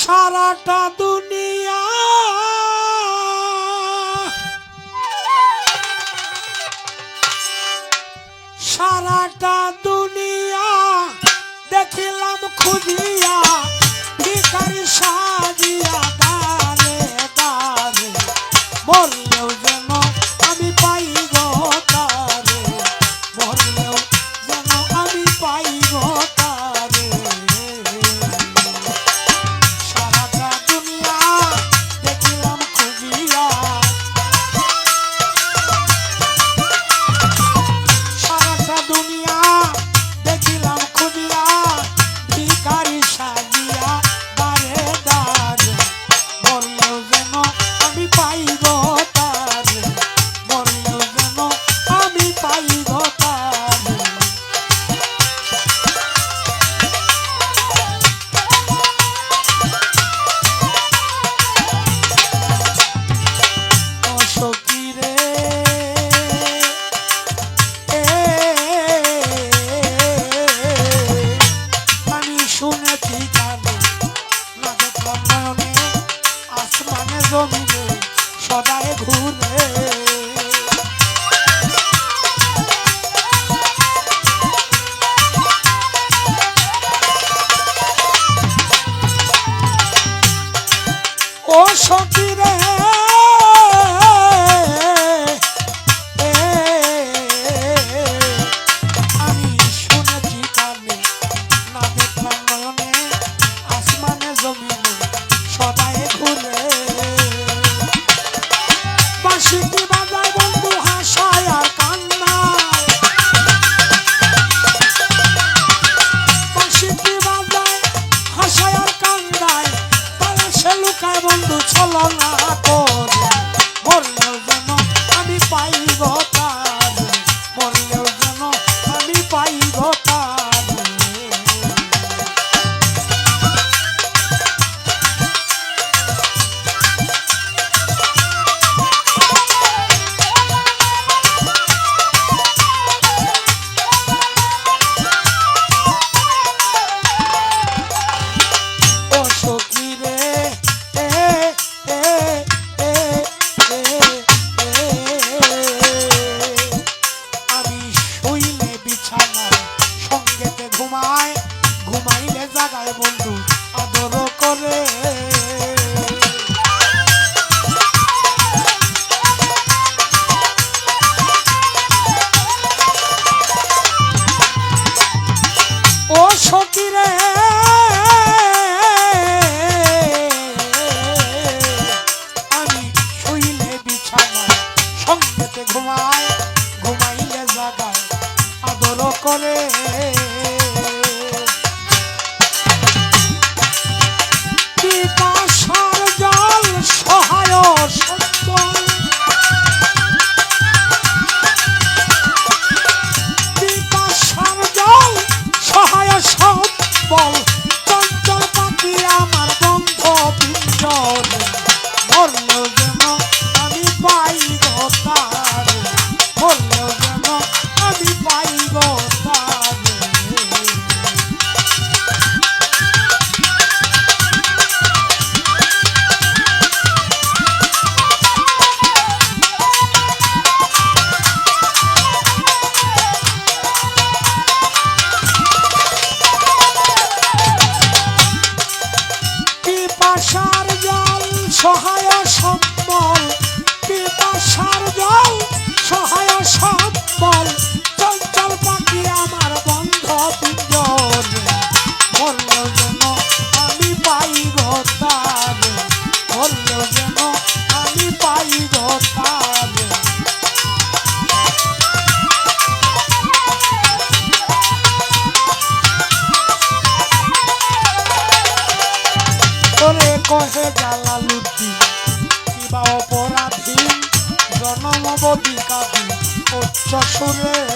সারাটা দুনিয়া। সারাটা দুনিয়া দেখিলাম খুঁজিয়া। বন্ধু আদর করে। ও সখী রে আমি শুইলে বিছানায়, সঙ্গেতে ঘুমায়, ঘুমাইলে জাগায় আদর করে। Oh. ধন্য যেন আমি পাই তারে ওরে কহে জ্বালা লুটি কিবা অপরাধী জনম বদিকা উচ্চ সুরে